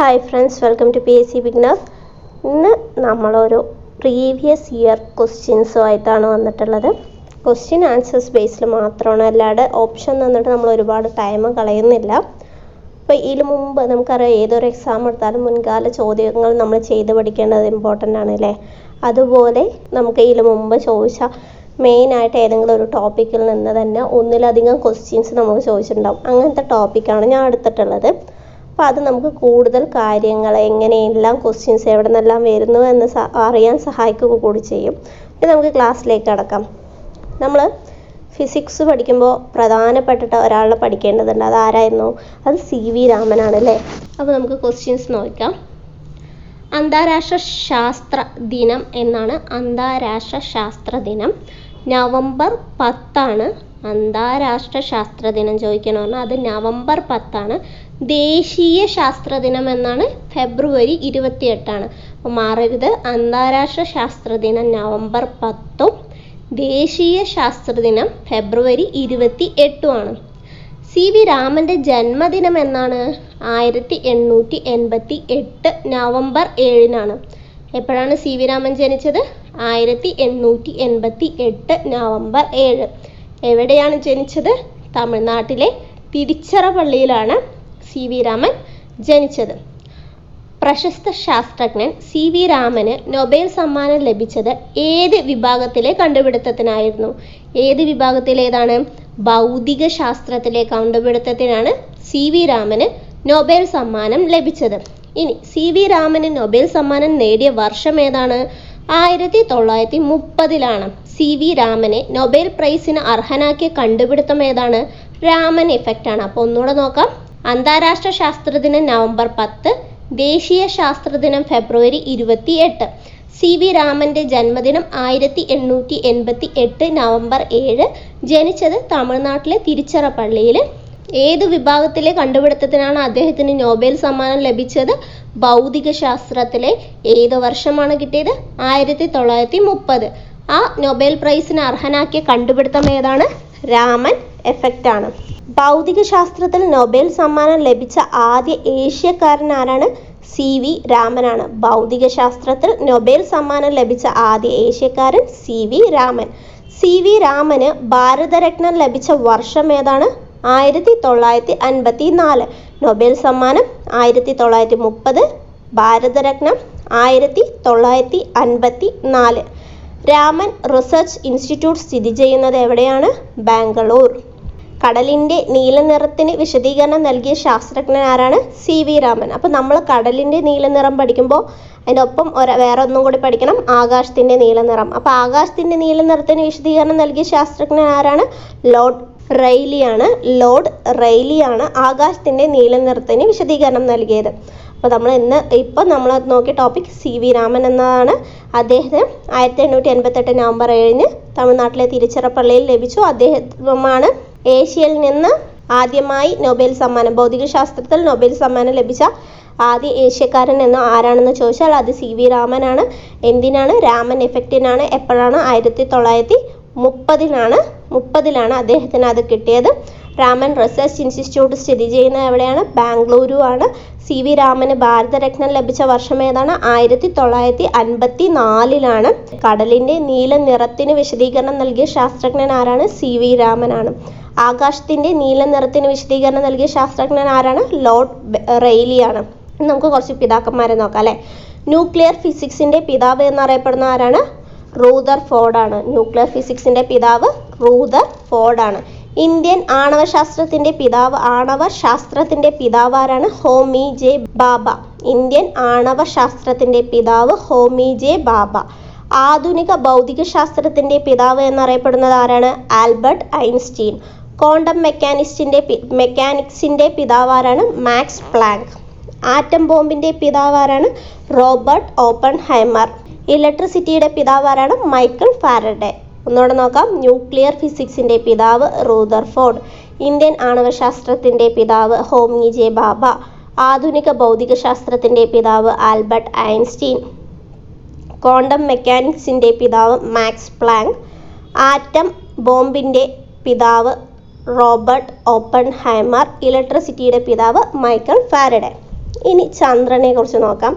Hi friends welcome to P S C beginners ഇന്ന് നമ്മളൊരു previous year ക്വസ്റ്റ്യൻസുമായിട്ടാണ് വന്നിട്ടുള്ളത്. Question answers ബേസിൽ മാത്രമാണ്. അല്ലാതെ ഓപ്ഷൻ തന്നിട്ട് നമ്മൾ ഒരുപാട് ടൈം കളയുന്നില്ല. അപ്പോൾ ഇതിന് മുമ്പ് നമുക്കറിയാം ഏതൊരു എക്സാം എടുത്താലും മുൻകാല ചോദ്യങ്ങൾ നമ്മൾ ചെയ്ത് പഠിക്കേണ്ടത് ഇമ്പോർട്ടന്റ് ആണ് അല്ലേ? അതുപോലെ നമുക്ക് ഇതിന് മുമ്പ് ചോദിച്ച മെയിനായിട്ട് ഏതെങ്കിലും ഒരു ടോപ്പിക്കിൽ നിന്ന് തന്നെ ഒന്നിലധികം ക്വസ്റ്റ്യൻസ് നമുക്ക് ചോദിച്ചിട്ടുണ്ടാവും. അങ്ങനത്തെ ടോപ്പിക്കാണ് ഞാൻ എടുത്തിട്ടുള്ളത്. അപ്പോൾ അത് നമുക്ക് കൂടുതൽ കാര്യങ്ങൾ എങ്ങനെയെല്ലാം ക്വസ്റ്റ്യൻസ് എവിടെ നിന്നെല്ലാം വരുന്നു എന്ന് അറിയാൻ സഹായിക്കുക കൂടി ചെയ്യും. ഇനി നമുക്ക് ക്ലാസ്സിലേക്ക് കടക്കാം. നമ്മൾ ഫിസിക്സ് പഠിക്കുമ്പോൾ പ്രധാനപ്പെട്ടിട്ട് ഒരാളെ പഠിക്കേണ്ടതുണ്ട്. അത് ആരായിരുന്നു? അത് സി വി രാമനാണ് അല്ലേ? അപ്പോൾ നമുക്ക് ക്വസ്റ്റ്യൻസ് നോക്കാം. അന്താരാഷ്ട്ര ശാസ്ത്ര ദിനം എന്നാണ് അന്താരാഷ്ട്ര ശാസ്ത്ര ദിനം. നവംബർ പത്താണ് അന്താരാഷ്ട്ര ശാസ്ത്ര ദിനം. ചോദിക്കണമെന്ന് അത് നവംബർ പത്താണ്. ദേശീയ ശാസ്ത്ര ദിനം എന്നാണ് ഫെബ്രുവരി ഇരുപത്തിയെട്ടാണ്. അപ്പോൾ മാറരുത്. അന്താരാഷ്ട്ര ശാസ്ത്ര ദിനം നവംബർ പത്തും ദേശീയ ശാസ്ത്ര ദിനം ഫെബ്രുവരി ഇരുപത്തി എട്ടുമാണ് സി വി രാമന്റെ ജന്മദിനം എന്നാണ് ആയിരത്തി എണ്ണൂറ്റി എൺപത്തി എട്ട് നവംബർ ഏഴിനാണ്. എപ്പോഴാണ് സി വി രാമൻ ജനിച്ചത്? ആയിരത്തി എണ്ണൂറ്റി എൺപത്തി എട്ട് നവംബർ ഏഴ്. എവിടെയാണ് ജനിച്ചത്? തമിഴ്നാട്ടിലെ തിരുച്ചിറപ്പള്ളിയിലാണ് സി വി രാമൻ ജനിച്ചത്. പ്രശസ്ത ശാസ്ത്രജ്ഞൻ സി വി രാമന് നൊബേൽ സമ്മാനം ലഭിച്ചത് ഏത് വിഭാഗത്തിലെ കണ്ടുപിടുത്തത്തിനായിരുന്നു? ഏത് വിഭാഗത്തിലേതാണ്? ഭൗതിക ശാസ്ത്രത്തിലെ കണ്ടുപിടുത്തത്തിനാണ് സി വി രാമന് നൊബേൽ സമ്മാനം ലഭിച്ചത്. ഇനി സി വി രാമന് നൊബേൽ സമ്മാനം നേടിയ വർഷം ഏതാണ്? ആയിരത്തി തൊള്ളായിരത്തി മുപ്പതിലാണ് സി വി രാമനെ നൊബേൽ പ്രൈസിന് അർഹനാക്കിയ കണ്ടുപിടുത്തം ഏതാണ്? രാമൻ ഇഫക്റ്റ് ആണ്. അപ്പോൾ ഒന്നുകൂടെ നോക്കാം. അന്താരാഷ്ട്ര ശാസ്ത്രദിനം നവംബർ പത്ത് ദേശീയ ശാസ്ത്രദിനം ഫെബ്രുവരി ഇരുപത്തി എട്ട് സി വി രാമന്റെ ജന്മദിനം ആയിരത്തി എണ്ണൂറ്റി എൺപത്തി എട്ട് നവംബർ ഏഴ് ജനിച്ചത് തമിഴ്നാട്ടിലെ തിരുച്ചിറപ്പള്ളിയിൽ. ഏത് വിഭാഗത്തിലെ കണ്ടുപിടുത്തത്തിനാണ് അദ്ദേഹത്തിന് നോബൽ സമ്മാനം ലഭിച്ചത്? ഭൗതിക ശാസ്ത്രത്തിലെ ഏത് വർഷമാണ് കിട്ടിയത്? ആയിരത്തി തൊള്ളായിരത്തി മുപ്പത്. ആ നൊബേൽ പ്രൈസിന് അർഹനാക്കിയ കണ്ടുപിടുത്തം ഏതാണ്? രാമൻ എഫക്റ്റ് ആണ്. ഭൗതിക ശാസ്ത്രത്തിൽ നൊബേൽ സമ്മാനം ലഭിച്ച ആദ്യ ഏഷ്യക്കാരൻ ആരാണ് സി വി രാമനാണ്. ഭൗതിക ശാസ്ത്രത്തിൽ നൊബേൽ സമ്മാനം ലഭിച്ച ആദ്യ ഏഷ്യക്കാരൻ C V Raman. C V രാമന് ഭാരതരത്നം ലഭിച്ച വർഷം ഏതാണ്? ആയിരത്തി തൊള്ളായിരത്തി അൻപത്തി നാല് നൊബേൽ സമ്മാനം ആയിരത്തി തൊള്ളായിരത്തി മുപ്പത് ഭാരതരത്നം ആയിരത്തി തൊള്ളായിരത്തി അൻപത്തി നാല് രാമൻ റിസർച്ച് ഇൻസ്റ്റിറ്റ്യൂട്ട് സ്ഥിതി ചെയ്യുന്നത് എവിടെയാണ്? ബാംഗ്ലൂർ. കടലിന്റെ നീല നിറത്തിന് വിശദീകരണം നൽകിയ ശാസ്ത്രജ്ഞൻ ആരാണ്? C V Raman. അപ്പോൾ നമ്മൾ കടലിന്റെ നീല നിറം പഠിക്കുമ്പോൾ അതിന്റെ ഒപ്പം ഒരു വേറെ ഒന്നും കൂടി പഠിക്കണം. ആകാശത്തിന്റെ നീല നിറം അപ്പോൾ ആകാശത്തിന്റെ നീല നിറത്തിന് വിശദീകരണം നൽകിയ ശാസ്ത്രജ്ഞൻ ആരാണ്? ലോർഡ് റെയ്ലിയാണ്. ലോർഡ് റെയ്ലിയാണ് ആകാശത്തിന്റെ നീല നിറത്തിന് വിശദീകരണം നൽകിയത്. അപ്പോൾ നമ്മൾ ഇന്ന് ഇപ്പം നമ്മൾ നോക്കിയ ടോപ്പിക് സി വി രാമൻ എന്നതാണ്. അദ്ദേഹത്തിന് ആയിരത്തി എണ്ണൂറ്റി എൺപത്തെട്ട് നവംബർ ഏഴിന് തമിഴ്നാട്ടിലെ തിരുച്ചിറപ്പള്ളിയിൽ ലഭിച്ചു. അദ്ദേഹമാണ് ഏഷ്യയിൽ നിന്ന് ആദ്യമായി നൊബേൽ സമ്മാനം ഭൗതിക ശാസ്ത്രത്തിൽ നൊബേൽ സമ്മാനം ലഭിച്ച ആദ്യ ഏഷ്യക്കാരൻ എന്ന് ആരാണെന്ന് ചോദിച്ചാൽ അത് സി വി രാമനാണ്. എന്തിനാണ്? രാമൻ എഫക്റ്റിനാണ് എപ്പോഴാണ്? ആയിരത്തി തൊള്ളായിരത്തി മുപ്പതിനാണ്. മുപ്പതിലാണ് അദ്ദേഹത്തിന് അത് കിട്ടിയത്. രാമൻ റിസർച്ച് ഇൻസ്റ്റിറ്റ്യൂട്ട് സ്ഥിതി ചെയ്യുന്നത് എവിടെയാണ്? ബാംഗ്ലൂരു ആണ് സി വി രാമന് ഭാരതരത്നം ലഭിച്ച വർഷം ഏതാണ്? ആയിരത്തി തൊള്ളായിരത്തി അൻപത്തി നാലിലാണ് കടലിന്റെ നീല നിറത്തിന് വിശദീകരണം നൽകിയ ശാസ്ത്രജ്ഞൻ ആരാണ്? സി വി രാമനാണ്. ആകാശത്തിന്റെ നീല നിറത്തിന് വിശദീകരണം നൽകിയ ശാസ്ത്രജ്ഞൻ ആരാണ്? ലോർഡ് റെയ്ലിയാണ്. നമുക്ക് കുറച്ച് പിതാക്കന്മാരെ നോക്കാം അല്ലേ? ന്യൂക്ലിയർ ഫിസിക്സിന്റെ പിതാവ് എന്നറിയപ്പെടുന്ന ആരാണ്? റൂദർ ആണ് ന്യൂക്ലിയർ ഫിസിക്സിന്റെ പിതാവ് റൂദർ ഫോർഡാണ്. ഇന്ത്യൻ ആണവശാസ്ത്രത്തിന്റെ പിതാവ് ആണവ ശാസ്ത്രത്തിന്റെ പിതാവ് ആരാണ് ഹോമി ജെ ബാബ. ഇന്ത്യൻ ആണവശാസ്ത്രത്തിന്റെ പിതാവ് ഹോമി ജെ ബാബ. ആധുനിക ഭൗതിക ശാസ്ത്രത്തിന്റെ പിതാവ് എന്നറിയപ്പെടുന്നത് ആരാണ്? Albert Einstein. ക്വാണ്ടം മെക്കാനിസ്റ്റിന്റെ മെക്കാനിക്സിന്റെ പിതാവ് ആരാണ് മാക്സ് പ്ലാങ്ക്. ആറ്റം ബോംബിന്റെ പിതാവ് ആരാണ് റോബർട്ട് ഓപ്പൺ ഹൈമർ ഇലക്ട്രിസിറ്റിയുടെ പിതാവ് ആരാണ് മൈക്കിൾ ഫാരഡെ. ഒന്നുകൂടെ നോക്കാം. ന്യൂക്ലിയർ ഫിസിക്സിന്റെ പിതാവ് റൂദർഫോർഡ്. ഇന്ത്യൻ ആണവശാസ്ത്രത്തിന്റെ പിതാവ് ഹോമി ജെ ബാബ. ആധുനിക ഭൗതിക ശാസ്ത്രത്തിന്റെ പിതാവ് ആൽബർട്ട് ഐൻസ്റ്റീൻ. ക്വാണ്ടം മെക്കാനിക്സിന്റെ പിതാവ് മാക്സ് പ്ലാങ്ക്. ആറ്റം ബോംബിന്റെ പിതാവ് റോബർട്ട് ഓപ്പൺ ഹൈമർ ഇലക്ട്രിസിറ്റിയുടെ പിതാവ് മൈക്കൽ ഫാരഡെ. ഇനി ചന്ദ്രനെ കുറിച്ച് നോക്കാം.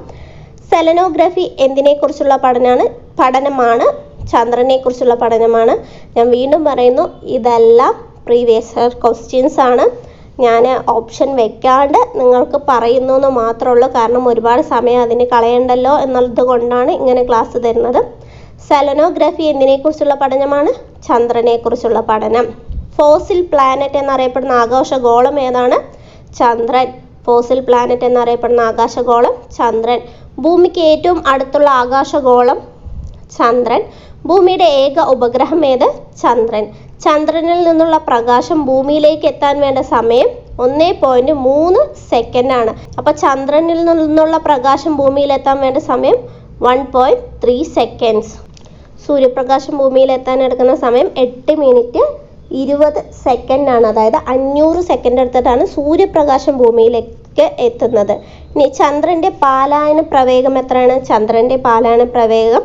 സെലനോഗ്രഫി എന്തിനെക്കുറിച്ചുള്ള പഠനമാണ് പഠനമാണ് ചന്ദ്രനെ കുറിച്ചുള്ള പഠനമാണ്. ഞാൻ വീണ്ടും പറയുന്നു ഇതെല്ലാം പ്രീവിയസ് ക്വസ്റ്റ്യൻസ് ആണ്. ഞാൻ ഓപ്ഷൻ വെക്കാണ്ട് നിങ്ങൾക്ക് പറയുന്നു എന്ന് മാത്രമേ ഉള്ളൂ കാരണം ഒരുപാട് സമയം അതിന് കളയണ്ടല്ലോ എന്നുള്ളത് കൊണ്ടാണ് ഇങ്ങനെ ക്ലാസ് തരുന്നത്. സെലനോഗ്രഫി എന്തിനെക്കുറിച്ചുള്ള പഠനമാണ്? ചന്ദ്രനെക്കുറിച്ചുള്ള പഠനം. ഫോസിൽ പ്ലാനറ്റ് എന്നറിയപ്പെടുന്ന ആകാശഗോളം ഏതാണ്? ചന്ദ്രൻ. ഫോസിൽ പ്ലാനറ്റ് എന്നറിയപ്പെടുന്ന ആകാശഗോളം ചന്ദ്രൻ. ഭൂമിക്ക് ഏറ്റവും അടുത്തുള്ള ആകാശഗോളം ചന്ദ്രൻ. ഭൂമിയുടെ ഏക ഉപഗ്രഹം ഏത്? ചന്ദ്രൻ. ചന്ദ്രനിൽ നിന്നുള്ള പ്രകാശം ഭൂമിയിലേക്ക് എത്താൻ വേണ്ട സമയം ഒന്നേ പോയിന്റ് മൂന്ന് സെക്കൻഡ് ആണ്. അപ്പൊ ചന്ദ്രനിൽ നിന്നുള്ള പ്രകാശം ഭൂമിയിൽ എത്താൻ വേണ്ട സമയം വൺ പോയിന്റ് ത്രീ സെക്കൻഡ്സ് സൂര്യപ്രകാശം ഭൂമിയിൽ എത്താൻ എടുക്കുന്ന സമയം എട്ട് മിനിറ്റ് ഇരുപത് സെക്കൻഡ് ആണ്. അതായത് അഞ്ഞൂറ് സെക്കൻഡ് എടുത്തിട്ടാണ് സൂര്യപ്രകാശം ഭൂമിയിലേക്ക് എത്തുന്നത്. ഇനി ചന്ദ്രന്റെ പാലായന പ്രവേഗം എത്രയാണ്? ചന്ദ്രന്റെ പാലായന പ്രവേഗം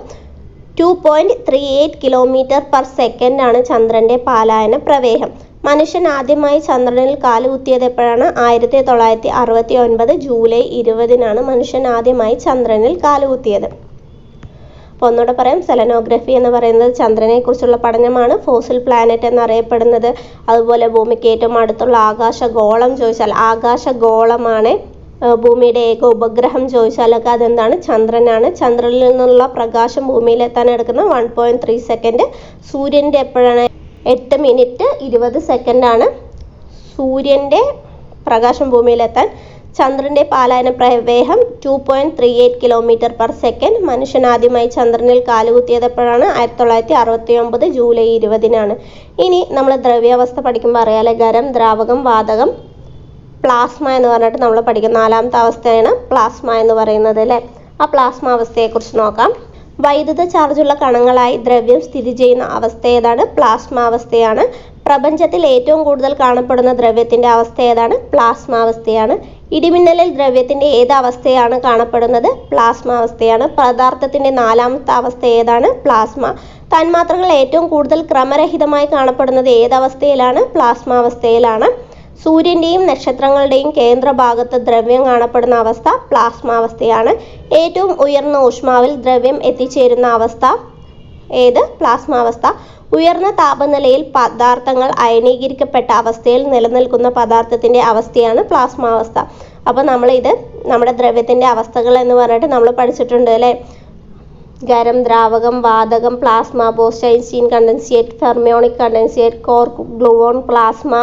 two point three eight kilometre per second ആണ് ചന്ദ്രന്റെ പാലായന പ്രവേഹം. മനുഷ്യൻ ആദ്യമായി ചന്ദ്രനിൽ കാലുകുത്തിയത് എപ്പോഴാണ് ആയിരത്തി തൊള്ളായിരത്തി അറുപത്തി ഒൻപത് ജൂലൈ ഇരുപതിനാണ് മനുഷ്യൻ ആദ്യമായി ചന്ദ്രനിൽ കാലുകുത്തിയത് അപ്പോൾ ഒന്നുകൂടെ പറയാം. സെലനോഗ്രഫി എന്ന് പറയുന്നത് ചന്ദ്രനെ കുറിച്ചുള്ള പഠനമാണ്. ഫോസിൽ പ്ലാനറ്റ് എന്നറിയപ്പെടുന്നത്. അതുപോലെ ഭൂമിക്ക് ഏറ്റവും അടുത്തുള്ള ആകാശഗോളം ചോദിച്ചാൽ ആകാശഗോളമാണ് ഭൂമിയുടെ ഏക ഉപഗ്രഹം ചോദിച്ചാലൊക്കെ അതെന്താണ്? ചന്ദ്രനാണ്. ചന്ദ്രനിൽ നിന്നുള്ള പ്രകാശം ഭൂമിയിലെത്താൻ എടുക്കുന്ന വൺ പോയിന്റ് ത്രീ സെക്കൻഡ് സൂര്യന്റെ എപ്പോഴാണ്? എട്ട് മിനിറ്റ് ഇരുപത് സെക്കൻഡാണ് സൂര്യന്റെ പ്രകാശം ഭൂമിയിലെത്താൻ ചന്ദ്രന്റെ പാലായന പ്രവേഹം two point three eight kilometre per second മനുഷ്യൻ ആദ്യമായി ചന്ദ്രനിൽ കാലുകുത്തിയത് എപ്പോഴാണ്? ആയിരത്തി തൊള്ളായിരത്തി അറുപത്തി ഒമ്പത് ജൂലൈ ഇരുപതിനാണ്. ഇനി നമ്മൾ ദ്രവ്യാവസ്ഥ പഠിക്കുമ്പോൾ അറിയാലേ ഖരം ദ്രാവകം വാതകം പ്ലാസ്മ എന്ന് പറഞ്ഞിട്ട് നമ്മൾ പഠിക്കുന്ന നാലാമത്തെ അവസ്ഥയാണ് പ്ലാസ്മ എന്ന് പറയുന്നത് അല്ലേ? ആ പ്ലാസ്മ അവസ്ഥയെക്കുറിച്ച് നോക്കാം. വൈദ്യുത ചാർജുള്ള കണങ്ങളായി ദ്രവ്യം സ്ഥിതി ചെയ്യുന്ന അവസ്ഥ ഏതാണ്? പ്ലാസ്മ അവസ്ഥയാണ്. പ്രപഞ്ചത്തിൽ ഏറ്റവും കൂടുതൽ കാണപ്പെടുന്ന ദ്രവ്യത്തിന്റെ അവസ്ഥ ഏതാണ്? പ്ലാസ്മ അവസ്ഥയാണ്. ഇടിമിന്നലിൽ ദ്രവ്യത്തിന്റെ ഏത് അവസ്ഥയാണ് കാണപ്പെടുന്നത്? പ്ലാസ്മ അവസ്ഥയാണ്. പദാർത്ഥത്തിന്റെ നാലാമത്തെ അവസ്ഥ ഏതാണ്? പ്ലാസ്മ. തന്മാത്രകൾ ഏറ്റവും കൂടുതൽ ക്രമരഹിതമായി കാണപ്പെടുന്നത് ഏതവസ്ഥയിലാണ് പ്ലാസ്മ അവസ്ഥയിലാണ്. സൂര്യന്റെയും നക്ഷത്രങ്ങളുടെയും കേന്ദ്രഭാഗത്ത് ദ്രവ്യം കാണപ്പെടുന്ന അവസ്ഥ പ്ലാസ്മ അവസ്ഥയാണ്. ഏറ്റവും ഉയർന്ന ഊഷ്മാവിൽ ദ്രവ്യം എത്തിച്ചേരുന്ന അവസ്ഥ ഏത്? പ്ലാസ്മ അവസ്ഥ. ഉയർന്ന താപനിലയിൽ പദാർത്ഥങ്ങൾ അയനീകരിക്കപ്പെട്ട അവസ്ഥയിൽ നിലനിൽക്കുന്ന പദാർത്ഥത്തിന്റെ അവസ്ഥയാണ് പ്ലാസ്മ അവസ്ഥ. അപ്പോൾ നമ്മളിത് നമ്മുടെ ദ്രവ്യത്തിന്റെ അവസ്ഥകൾ എന്ന് പറഞ്ഞിട്ട് നമ്മൾ പഠിച്ചിട്ടുണ്ട് അല്ലേ? ഖരം ദ്രാവകം വാതകം plasma Bose Einstein condensate fermionic condensate quark gluon plasma.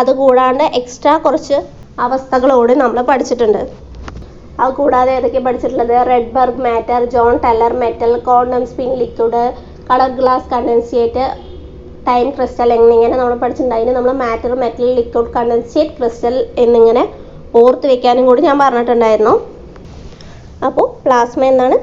അതുകൂടാണ്ട് extra കുറച്ച് അവസ്ഥകളോട് നമ്മൾ പഠിച്ചിട്ടുണ്ട്. അത് കൂടാതെ ഏതൊക്കെ പഠിച്ചിട്ടുള്ളത്? Rydberg matter Jahn Teller metal quantum spin liquid colour glass condensate time crystal എന്നിങ്ങനെ നമ്മൾ പഠിച്ചിട്ടുണ്ട്. അതിന് നമ്മൾ matter metal liquid condensate crystal എന്നിങ്ങനെ ഓർത്ത് വെക്കാനും കൂടി ഞാൻ പറഞ്ഞിട്ടുണ്ടായിരുന്നു. അപ്പോൾ പ്ലാസ്മ എന്നാണ്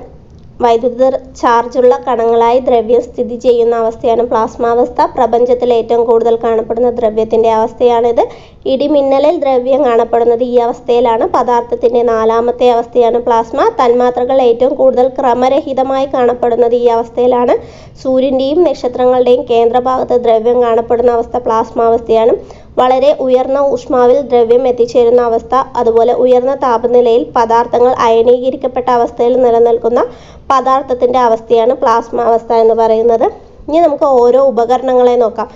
വൈദ്യുത ചാർജുള്ള കണങ്ങളായി ദ്രവ്യം സ്ഥിതി ചെയ്യുന്ന അവസ്ഥയാണ് പ്ലാസ്മാവസ്ഥ പ്രപഞ്ചത്തിൽ ഏറ്റവും കൂടുതൽ കാണപ്പെടുന്ന ദ്രവ്യത്തിന്റെ അവസ്ഥയാണിത്. ഇടിമിന്നലിൽ ദ്രവ്യം കാണപ്പെടുന്നത് ഈ അവസ്ഥയിലാണ്. പദാർത്ഥത്തിന്റെ നാലാമത്തെ അവസ്ഥയാണ് പ്ലാസ്മ. തന്മാത്രകൾ ഏറ്റവും കൂടുതൽ ക്രമരഹിതമായി കാണപ്പെടുന്നത് ഈ അവസ്ഥയിലാണ്. സൂര്യന്റെയും നക്ഷത്രങ്ങളുടെയും കേന്ദ്രഭാഗത്ത് ദ്രവ്യം കാണപ്പെടുന്ന അവസ്ഥ പ്ലാസ്മാവസ്ഥയാണ് വളരെ ഉയർന്ന ഊഷ്മാവിൽ ദ്രവ്യം എത്തിച്ചേരുന്ന അവസ്ഥ അതുപോലെ ഉയർന്ന താപനിലയിൽ പദാർത്ഥങ്ങൾ അയനീകരിക്കപ്പെട്ട അവസ്ഥയിൽ നിലനിൽക്കുന്ന പദാർത്ഥത്തിന്റെ അവസ്ഥയാണ് പ്ലാസ്മ അവസ്ഥ എന്ന് പറയുന്നത്. ഇനി നമുക്ക് ഓരോ ഉപകരണങ്ങളെ നോക്കാം.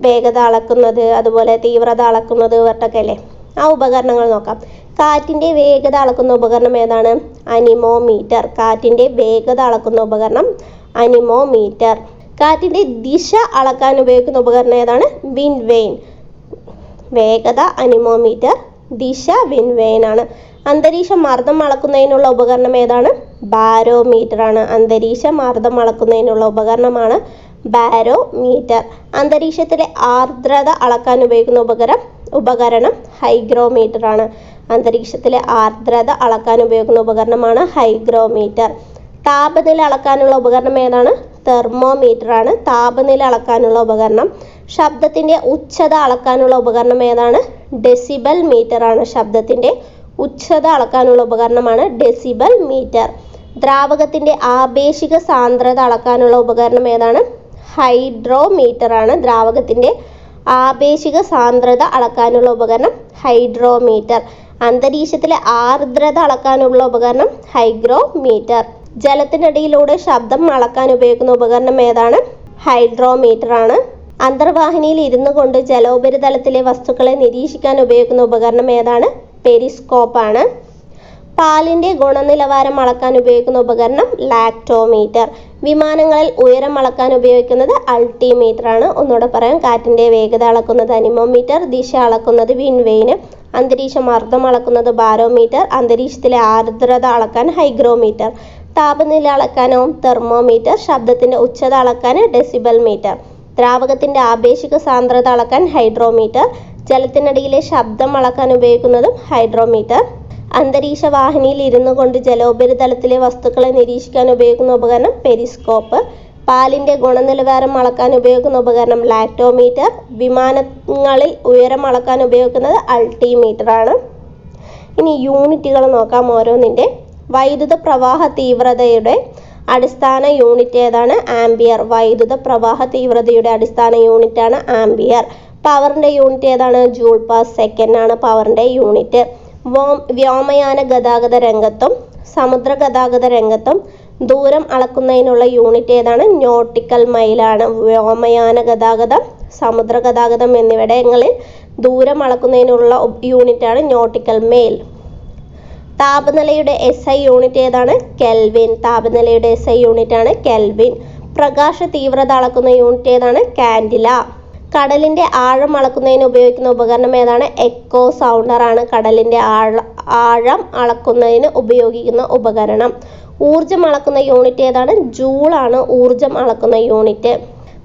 വേഗത അളക്കുന്നത് അതുപോലെ തീവ്രത അളക്കുന്നത് ഇവർട്ടൊക്കെ അല്ലേ? ആ ഉപകരണങ്ങൾ നോക്കാം. കാറ്റിന്റെ വേഗത അളക്കുന്ന ഉപകരണം ഏതാണ്? അനിമോമീറ്റർ. കാറ്റിന്റെ വേഗത അളക്കുന്ന ഉപകരണം അനിമോമീറ്റർ. കാറ്റിന്റെ ദിശ അളക്കാൻ ഉപയോഗിക്കുന്ന ഉപകരണം ഏതാണ്? വിൻവെയിൻ വേഗത അനിമോമീറ്റർ ദിശ വിൻവെയിൻ ആണ് അന്തരീക്ഷ മർദ്ദം അളക്കുന്നതിനുള്ള ഉപകരണം ഏതാണ്? ബാരോമീറ്റർ ആണ് അന്തരീക്ഷ മർദ്ദം അളക്കുന്നതിനുള്ള ഉപകരണമാണ് ബാരോമീറ്റർ. അന്തരീക്ഷത്തിലെ ആർദ്രത അളക്കാൻ ഉപയോഗിക്കുന്ന ഉപകരണം ഉപകരണം ഹൈഗ്രോമീറ്റർ ആണ് അന്തരീക്ഷത്തിലെ ആർദ്രത അളക്കാൻ ഉപയോഗിക്കുന്ന ഉപകരണമാണ് ഹൈഗ്രോമീറ്റർ. താപനില അളക്കാനുള്ള ഉപകരണം ഏതാണ്? തെർമോമീറ്റർ ആണ് താപനില അളക്കാനുള്ള ഉപകരണം ശബ്ദത്തിന്റെ ഉച്ചത അളക്കാനുള്ള ഉപകരണം ഏതാണ്? ഡെസിബൽ മീറ്റർ ആണ് ശബ്ദത്തിന്റെ ഉച്ചത അളക്കാനുള്ള ഉപകരണമാണ് ഡെസിബൽ മീറ്റർ. ദ്രാവകത്തിന്റെ ആപേക്ഷിക സാന്ദ്രത അളക്കാനുള്ള ഉപകരണം ഏതാണ്? ഹൈഡ്രോമീറ്റർ ആണ് ദ്രാവകത്തിന്റെ ആപേക്ഷിക സാന്ദ്രത അളക്കാനുള്ള ഉപകരണം ഹൈഡ്രോമീറ്റർ. അന്തരീക്ഷത്തിലെ ആർദ്രത അളക്കാനുള്ള ഉപകരണം ഹൈഗ്രോമീറ്റർ. ജലത്തിനടിയിലൂടെ ശബ്ദം അളക്കാൻ ഉപയോഗിക്കുന്ന ഉപകരണം ഏതാണ്? ഹൈഡ്രോമീറ്റർ ആണ്. അന്തർവാഹിനിയിൽ ഇരുന്നു കൊണ്ട് ജലോപരിതലത്തിലെ വസ്തുക്കളെ നിരീക്ഷിക്കാൻ ഉപയോഗിക്കുന്ന ഉപകരണം ഏതാണ്? പെരിസ്കോപ്പ് ആണ് പാലിന്റെ ഗുണനിലവാരം അളക്കാൻ ഉപയോഗിക്കുന്ന ഉപകരണം ലാക്ടോമീറ്റർ. വിമാനങ്ങളിൽ ഉയരം അളക്കാൻ ഉപയോഗിക്കുന്നത് അൾട്ടിമീറ്റർ ആണ് ഒന്നുകൂടെ പറയാം കാറ്റിന്റെ വേഗത അളക്കുന്നത് അനിമോമീറ്റർ ദിശ അളക്കുന്നത് വിൻവെയിന് അന്തരീക്ഷ മർദ്ദം അളക്കുന്നത് ബാരോമീറ്റർ അന്തരീക്ഷത്തിലെ ആർദ്രത അളക്കാൻ ഹൈഗ്രോമീറ്റർ താപനില അളക്കാനോ തെർമോമീറ്റർ ശബ്ദത്തിന്റെ ഉച്ചത അളക്കാൻ ഡെസിബൽ മീറ്റർ. ദ്രാവകത്തിന്റെ ആപേക്ഷിക സാന്ദ്രത അളക്കാൻ ഹൈഡ്രോമീറ്റർ ജലത്തിനടിയിലെ ശബ്ദം അളക്കാൻ ഉപയോഗിക്കുന്നതും ഹൈഡ്രോമീറ്റർ. അന്തരീക്ഷ വാഹിനിയിൽ ഇരുന്നു കൊണ്ട് ജലോപരിതലത്തിലെ വസ്തുക്കളെ നിരീക്ഷിക്കാൻ ഉപയോഗിക്കുന്ന ഉപകരണം പെരിസ്കോപ്പ്. പാലിന്റെ ഗുണനിലവാരം അളക്കാൻ ഉപയോഗിക്കുന്ന ഉപകരണം ലാക്ടോമീറ്റർ വിമാനങ്ങളിൽ ഉയരം അളക്കാൻ ഉപയോഗിക്കുന്നത് അൾട്ടിമീറ്റർ ആണ് ഇനി യൂണിറ്റുകൾ നോക്കാം ഓരോന്നിന്റെ വൈദ്യുത പ്രവാഹ തീവ്രതയുടെ അടിസ്ഥാന യൂണിറ്റ് ഏതാണ്? ആംബിയർ വൈദ്യുത പ്രവാഹ തീവ്രതയുടെ അടിസ്ഥാന യൂണിറ്റ് ആണ് ആംബിയർ പവറിന്റെ യൂണിറ്റ് ഏതാണ്? ജൂൾ per സെക്കൻഡ് ആണ് പവറിന്റെ യൂണിറ്റ് വ്യോമയാന ഗതാഗത രംഗത്തും സമുദ്ര ഗതാഗത രംഗത്തും ദൂരം അളക്കുന്നതിനുള്ള യൂണിറ്റ് ഏതാണ്? നോട്ടിക്കൽ മൈലാണ് വ്യോമയാന ഗതാഗതം സമുദ്ര ഗതാഗതം എന്നിവിടങ്ങളിൽ ദൂരം അളക്കുന്നതിനുള്ള യൂണിറ്റാണ് നോട്ടിക്കൽ മെയിൽ താപനിലയുടെ എസ് ഐ യൂണിറ്റ് ഏതാണ്? കെൽവിൻ താപനിലയുടെ എസ് ഐ യൂണിറ്റ് ആണ് കെൽവിൻ പ്രകാശ തീവ്രത അളക്കുന്ന യൂണിറ്റ് ഏതാണ്? കാൻഡില കടലിന്റെ ആഴം അളക്കുന്നതിന് ഉപയോഗിക്കുന്ന ഉപകരണം ഏതാണ്? എക്കോ സൗണ്ടർ ആണ്. കടലിന്റെ ആഴ അളക്കുന്നതിന് ഉപയോഗിക്കുന്ന ഉപകരണം. ഊർജം അളക്കുന്ന യൂണിറ്റ് ഏതാണ്? ജൂൾ ആണ്. ഊർജം അളക്കുന്ന യൂണിറ്റ്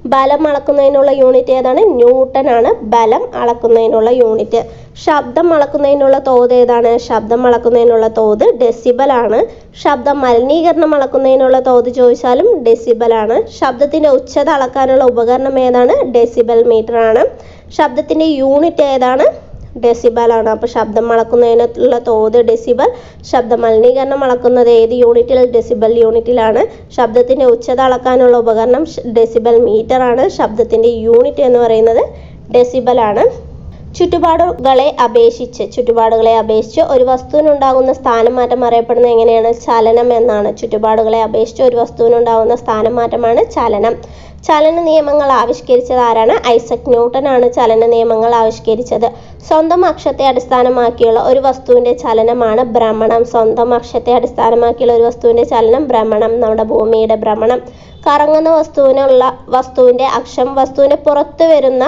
ബലം അളക്കുന്നതിനുള്ള യൂണിറ്റ് ഏതാണ്? ന്യൂട്ടൺ ആണ്. ബലം അളക്കുന്നതിനുള്ള യൂണിറ്റ് ശബ്ദം അളക്കുന്നതിനുള്ള തോത് ഏതാണ്? ശബ്ദം അളക്കുന്നതിനുള്ള തോത് ഡെസിബൽ ആണ്. ശബ്ദ മലിനീകരണം അളക്കുന്നതിനുള്ള തോത് ചോദിച്ചാലും ഡെസിബൽ ആണ്. ശബ്ദത്തിന്റെ ഉച്ചത അളക്കാനുള്ള ഉപകരണം ഏതാണ്? ഡെസിബൽ മീറ്റർ ആണ്. ശബ്ദത്തിന്റെ യൂണിറ്റ് ഏതാണ്? ഡെസിബൽ ആണ് അപ്പോൾ ശബ്ദം അളക്കുന്നതിനുള്ള തോത് ഡെസിബൽ. ശബ്ദ മലിനീകരണം അളക്കുന്നത് ഏത് യൂണിറ്റിൽ? ഡെസിബൽ യൂണിറ്റിലാണ്. ശബ്ദത്തിന്റെ ഉച്ചത അളക്കാനുള്ള ഉപകരണം ഡെസിബൽ മീറ്റർ ആണ് ശബ്ദത്തിന്റെ യൂണിറ്റ് എന്ന് പറയുന്നത് ഡെസിബൽ ആണ് ചുറ്റുപാടുകളെ അപേക്ഷിച്ച് ചുറ്റുപാടുകളെ അപേക്ഷിച്ച് ഒരു വസ്തുവിനുണ്ടാകുന്ന സ്ഥാനമാറ്റം അറിയപ്പെടുന്നത് എങ്ങനെയാണ്? ചലനം എന്നാണ്. ചുറ്റുപാടുകളെ അപേക്ഷിച്ച് ഒരു വസ്തുവിനുണ്ടാകുന്ന സ്ഥാനമാറ്റമാണ് ചലനം. ചലന നിയമങ്ങൾ ആവിഷ്കരിച്ചത് ആരാണ്? ഐസക് ന്യൂട്ടൻ ആണ് ചലന നിയമങ്ങൾ ആവിഷ്കരിച്ചത്. സ്വന്തം അക്ഷത്തെ അടിസ്ഥാനമാക്കിയുള്ള ഒരു വസ്തുവിന്റെ ചലനമാണ് ഭ്രമണം. സ്വന്തം അക്ഷത്തെ അടിസ്ഥാനമാക്കിയുള്ള ഒരു വസ്തുവിന്റെ ചലനം ഭ്രമണം നമ്മുടെ ഭൂമിയുടെ ഭ്രമണം. കറങ്ങുന്ന വസ്തുവിനുള്ള വസ്തുവിന്റെ അക്ഷം വസ്തുവിന് പുറത്തു വരുന്ന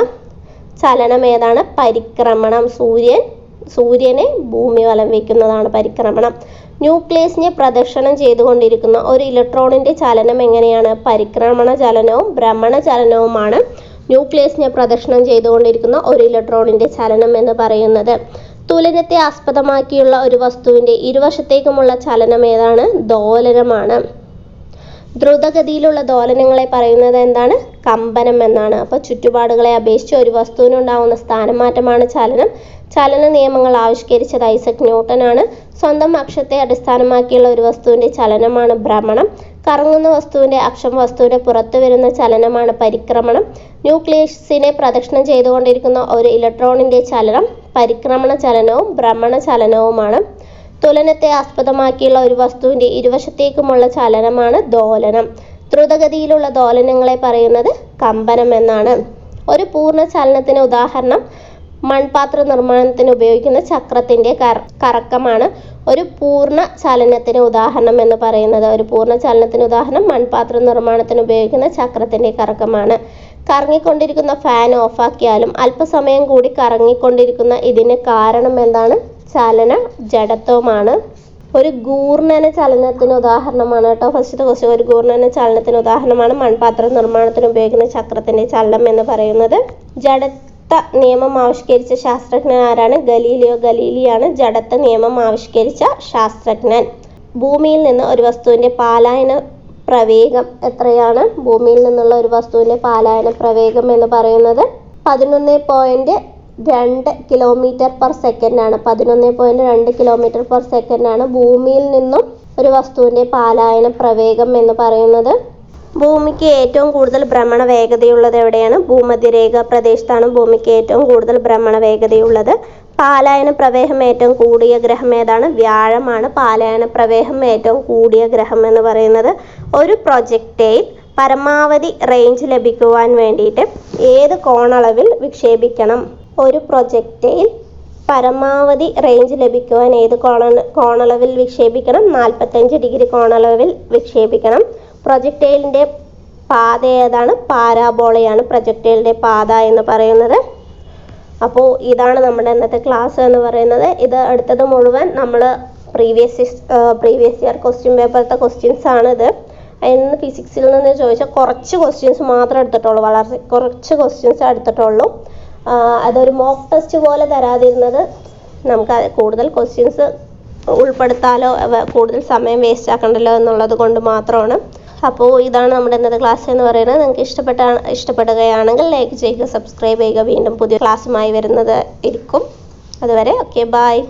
ചലനം ഏതാണ് പരിക്രമണം. സൂര്യൻ സൂര്യനെ ഭൂമി വലം വയ്ക്കുന്നതാണ് പരിക്രമണം. ന്യൂക്ലിയസിനെ പ്രദക്ഷിണം ചെയ്തുകൊണ്ടിരിക്കുന്ന ഒരു ഇലക്ട്രോണിന്റെ ചലനം എങ്ങനെയാണ്? പരിക്രമണ ചലനവും ഭ്രമണ ചലനവുമാണ് ന്യൂക്ലിയസിനെ പ്രദക്ഷിണം ചെയ്തുകൊണ്ടിരിക്കുന്ന ഒരു ഇലക്ട്രോണിന്റെ ചലനം എന്ന് പറയുന്നത്. തുലനത്തെ ആസ്പദമാക്കിയുള്ള ഒരു വസ്തുവിന്റെ ഇരുവശത്തേക്കുമുള്ള ചലനം ഏതാണ്? ദോലനമാണ്. ദ്രുതഗതിയിലുള്ള ദോലനങ്ങളെ പറയുന്നത് എന്താണ്? കമ്പനം എന്നാണ്. അപ്പോൾ ചുറ്റുപാടുകളെ അപേക്ഷിച്ച് ഒരു വസ്തുവിനുണ്ടാകുന്ന സ്ഥാനമാറ്റമാണ് ചലനം. ചലന നിയമങ്ങൾ ആവിഷ്കരിച്ചത് ഐസക് ന്യൂട്ടൻ ആണ്. സ്വന്തം അക്ഷത്തെ അടിസ്ഥാനമാക്കിയുള്ള ഒരു വസ്തുവിന്റെ ചലനമാണ് ഭ്രമണം. കറങ്ങുന്ന വസ്തുവിന്റെ അക്ഷം വസ്തുവിന്റെ പുറത്തു വരുന്ന ചലനമാണ് പരിക്രമണം. ന്യൂക്ലിയസിനെ പ്രദക്ഷിണം ചെയ്തുകൊണ്ടിരിക്കുന്ന ഒരു ഇലക്ട്രോണിന്റെ ചലനം പരിക്രമണ ചലനവും ഭ്രമണ ചലനവുമാണ്. തുലനത്തെ ആസ്പദമാക്കിയുള്ള ഒരു വസ്തുവിന്റെ ഇരുവശത്തേക്കുമുള്ള ചലനമാണ് ദോലനം. ദ്രുതഗതിയിലുള്ള ദോലനങ്ങളെ പറയുന്നത് കമ്പനം എന്നാണ്. ഒരു പൂർണ ചലനത്തിന് ഉദാഹരണം മൺപാത്ര നിർമ്മാണത്തിന് ഉപയോഗിക്കുന്ന ചക്രത്തിന്റെ കറ കറക്കമാണ്. ഒരു പൂർണ ചലനത്തിന് ഉദാഹരണം എന്ന് പറയുന്നത്. ഒരു പൂർണ ചലനത്തിന് ഉദാഹരണം മൺപാത്ര നിർമ്മാണത്തിന് ഉപയോഗിക്കുന്ന ചക്രത്തിന്റെ കറക്കമാണ്. കറങ്ങിക്കൊണ്ടിരിക്കുന്ന ഫാൻ ഓഫാക്കിയാലും അല്പസമയം കൂടി കറങ്ങിക്കൊണ്ടിരിക്കുന്ന ഇതിന് കാരണം എന്താണ്? ചലന ജഡത്വമാണ്. ഒരു ഗൂർണന ചലനത്തിന് ഉദാഹരണമാണ് കേട്ടോ. ഫസ്റ്റത്തെ ക്വസ്റ്റ്യൻ ഒരു ഗൂർണന ചലനത്തിന് ഉദാഹരണമാണ് മൺപാത്ര നിർമ്മാണത്തിന് ഉപയോഗിക്കുന്ന ചക്രത്തിന്റെ ചലനം എന്ന് പറയുന്നത്. ജഡത്വ നിയമം ആവിഷ്കരിച്ച ശാസ്ത്രജ്ഞൻ ആരാണ്? ഗലീലിയോ ഗലീലിയാണ്. ജഡത്വ നിയമം ആവിഷ്കരിച്ച ശാസ്ത്രജ്ഞൻ. ഭൂമിയിൽ നിന്ന് ഒരു വസ്തുവിന്റെ പാലായന പ്രവേഗം എത്രയാണ്? ഭൂമിയിൽ നിന്നുള്ള ഒരു വസ്തുവിന്റെ പാലായന പ്രവേഗം എന്ന് പറയുന്നത് പതിനൊന്ന് പോയിന്റ് രണ്ട് കിലോമീറ്റർ പെർ ആണ്. പതിനൊന്ന് പോയിന്റ് രണ്ട് കിലോമീറ്റർ പെർ ആണ് ഭൂമിയിൽ നിന്നും ഒരു വസ്തുവിന്റെ പാലായന പ്രവേഗം എന്ന് പറയുന്നത്. ഭൂമിക്ക് ഏറ്റവും കൂടുതൽ ഭ്രമണ വേഗതയുള്ളത് എവിടെയാണ്? ഭൂമധ്യരേഖ പ്രദേശത്താണ് ഭൂമിക്ക് ഏറ്റവും കൂടുതൽ ഭ്രമണ വേഗതയുള്ളത്. പാലായന പ്രവേഹം ഏറ്റവും കൂടിയ ഗ്രഹം ഏതാണ്? വ്യാഴമാണ്. പാലായന പ്രവേഹം ഏറ്റവും കൂടിയ ഗ്രഹം എന്ന് പറയുന്നത് ഒരു പ്രൊജക്റ്റൈൽ പരമാവധി റേഞ്ച് ലഭിക്കുവാൻ വേണ്ടിയിട്ട് ഏത് കോണളവിൽ വിക്ഷേപിക്കണം? ഒരു പ്രൊജക്റ്റൈൽ പരമാവധി റേഞ്ച് ലഭിക്കുവാൻ ഏത് കോണ കോണളവിൽ വിക്ഷേപിക്കണം? നാൽപ്പത്തഞ്ച് ഡിഗ്രി കോണളവിൽ വിക്ഷേപിക്കണം. പ്രൊജക്റ്റൈലിന്റെ പാത ഏതാണ്? പാരാബോളയാണ് പ്രൊജക്റ്റൈലിന്റെ പാത എന്ന് പറയുന്നത്. അപ്പോൾ ഇതാണ് നമ്മുടെ ഇന്നത്തെ ക്ലാസ് എന്ന് പറയുന്നത്. ഇത് അടുത്തത് മുഴുവൻ നമ്മൾ പ്രീവിയസ് പ്രീവിയസ് ഇയർ ക്വസ്റ്റ്യൻ പേപ്പറത്തെ ക്വസ്റ്റ്യൻസ് ആണ് ഇത് ഇന്ന് ഫിസിക്സിൽ നിന്ന് ചോദിച്ചാൽ കുറച്ച് ക്വസ്റ്റ്യൻസ് മാത്രമേ എടുത്തിട്ടുള്ളൂ. വളരെ കുറച്ച് ക്വസ്റ്റ്യൻസ് എടുത്തിട്ടുള്ളൂ. അതൊരു മോക്ക് ടെസ്റ്റ് പോലെ തരാതിരുന്നത് നമുക്ക് കൂടുതൽ ക്വസ്റ്റ്യൻസ് ഉൾപ്പെടുത്താലോ കൂടുതൽ സമയം വേസ്റ്റ് ആക്കണ്ടല്ലോ എന്നുള്ളത് കൊണ്ട് മാത്രമാണ്. അപ്പോൾ ഇതാണ് നമ്മുടെ ഇന്നത്തെ ക്ലാസ് എന്ന് പറയുന്നത്. നിങ്ങൾക്ക് ഇഷ്ടപ്പെട്ട ഇഷ്ടപ്പെടുകയാണെങ്കിൽ ലൈക്ക് ചെയ്യുക സബ്സ്ക്രൈബ് ചെയ്യുക. വീണ്ടും പുതിയ ക്ലാസ്സുമായി വരുന്നത് ഇരിക്കും. അതുവരെ ഓക്കെ ബായ്